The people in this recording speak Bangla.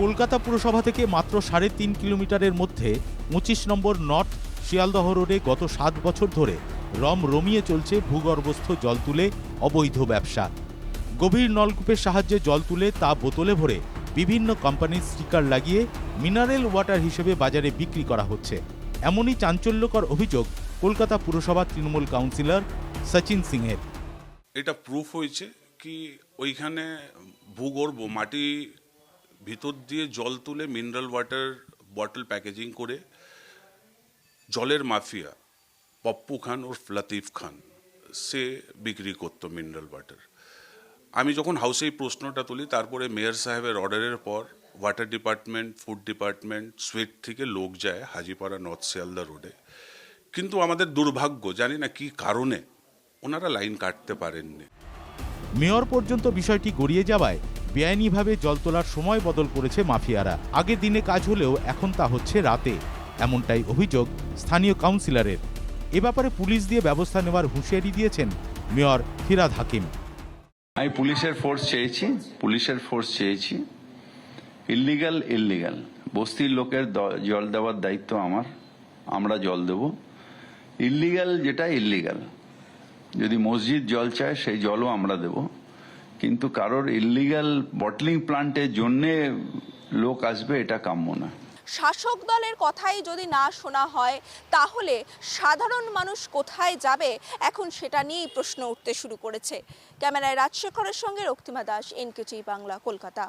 কলকাতা পুরসভা থেকে মাত্র সাড়ে তিন কিলোমিটারের মধ্যে পঁচিশ নম্বর নর্থ শিয়ালদহ রোডে গত সাত বছর ধরে রম রমিয়ে চলছে ভূগর্ভস্থ জল তুলে অবৈধ ব্যবসা। গভীর নলকূপের সাহায্যে জল তুলে তা বোতলে ভরে বিভিন্ন কোম্পানির স্টিকার লাগিয়ে মিনারেল ওয়াটার হিসেবে বাজারে বিক্রি করা হচ্ছে। এমনই চাঞ্চল্যকর অভিযোগ কলকাতা পুরসভার তৃণমূল কাউন্সিলর সচিন সিংয়ের। এটা প্রুফ হয়েছে কি ওইখানে ভূগর্ভ মাটি ভিতর দিয়ে জল তুলে মিনারেল ওয়াটার বটল প্যাকেজিং করে জলের মাফিয়া পপ্পু খান ওর লতিফ খান, সে বিক্রি করতো মিনারেল ওয়াটার আমি যখন হাউসে এই প্রশ্নটা তুলি, তারপরে মেয়র সাহেবের অর্ডারের পর ওয়াটার ডিপার্টমেন্ট ফুড ডিপার্টমেন্ট সুইট থেকে লোক যায় হাজিপাড়া নর্থ শিয়ালদা রোডে কিন্তু আমাদের দুর্ভাগ্য, জানি না কি কারণে ওনারা লাইন কাটতে পারেননি। মেয়র পর্যন্ত বিষয়টি গড়িয়ে যাওয়ায় বেআইনিভাবে জল তোলার সময় বদল করেছে মাফিয়ারা। আগে দিনে কাজ হলেও এখন তা হচ্ছে রাতে। এমনটাই অভিযোগ স্থানীয় কাউন্সিলরের। এ ব্যাপারে পুলিশ দিয়ে ব্যবস্থা নেওয়ার হুঁশিয়ারি দিয়েছেন মেয়র ফিরাদ হাকিম। আমি পুলিশের ফোর্স চেয়েছি, পুলিশের ফোর্স চেয়েছি। ইল্লিগাল ইল্লিগাল বস্তির লোকের জল দেওয়ার দায়িত্ব আমার, আমরা জল দেব। ইল্লিগাল যেটা ইল্লিগাল যদি মসজিদ জল চায়, সেই জলও আমরা দেব। কিন্তু কারোর ইলিগাল বটলিং প্লান্টের জন্যে লোক আসবে, এটা কাম্য না। শাসক দলের কথাই যদি না শোনা হয়, তাহলে সাধারণ মানুষ কোথায় যাবে? এখন সেটা নিয়েই প্রশ্ন উঠতে শুরু করেছে। ক্যামেরায় রাজশেখরের সঙ্গে রক্তিমা দাস এনকেটি বাংলা, কলকাতা।